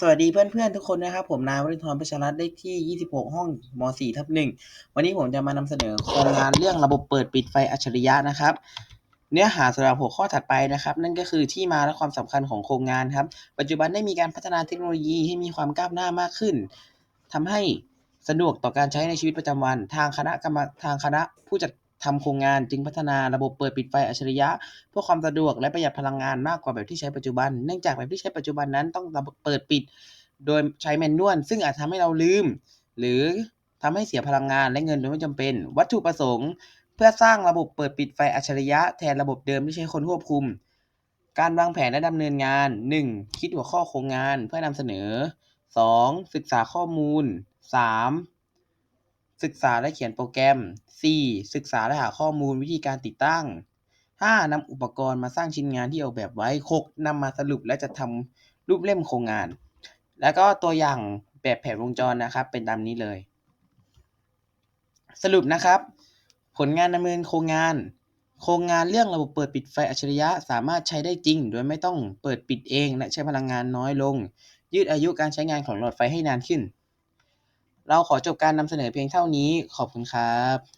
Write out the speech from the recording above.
สวัสดีเพื่อนๆทุกคนนะครับผมนายวรินทร์ประชารัตน์เลขที่ 26 ห้องม .4 ทับ1วันนี้ผมจะมานำเสนอโครงงานเรื่องระบบเปิดปิดไฟอัจฉริยะนะครับ เนื้อหาสำหรับหัวข้อถัดไปนะครับ นั่นก็คือที่มาและความสำคัญของโครงงานครับ ปัจจุบันได้มีการพัฒนาเทคโนโลยีให้มีความก้าวหน้ามากขึ้นทำให้สะดวกต่อการใช้ในชีวิตประจำวัน ทางคณะกรรมทางคณะผู้จัด ทำโครงงานจึงพัฒนาระบบเปิดปิดไฟอัจฉริยะ เพื่อความสะดวกและประหยัดพลังงานมากกว่าแบบที่ใช้ปัจจุบัน เนื่องจากแบบที่ใช้ปัจจุบันนั้นต้องเปิดปิดโดยใช้แมนนวลซึ่งอาจทำให้เราลืม หรือทำให้เสียพลังงานและเงินโดยไม่จำเป็น วัตถุประสงค์ เพื่อสร้างระบบเปิดปิดไฟอัจฉริยะแทนระบบเดิมที่ใช้คนควบคุม การวางแผนและดำเนินงาน 1. คิดหัวข้อโครงงานเพื่อนำเสนอ 2. ศึกษาข้อมูล 3. ศึกษาและเขียนโปรแกรม 4. ศึกษาและหาข้อมูลวิธีการติดตั้ง 5. นำอุปกรณ์มาสร้างชิ้นงานที่ออกแบบไว้ 6. นำมาสรุปและจะทำรูปเล่มโครงงาน แล้วก็ตัวอย่างแบบแผนวงจรนะครับ เป็นตามนี้เลย สรุปนะครับ ผลงานดำเนินโครงงาน โครงงานเรื่องระบบเปิดปิดไฟอัจฉริยะสามารถใช้ได้จริง โดยไม่ต้องเปิดปิดเองและใช้พลังงานน้อยลง ยืดอายุการใช้งานของหลอดไฟให้นานขึ้น เราขอจบการนำเสนอเพียงเท่านี้ ขอบคุณครับ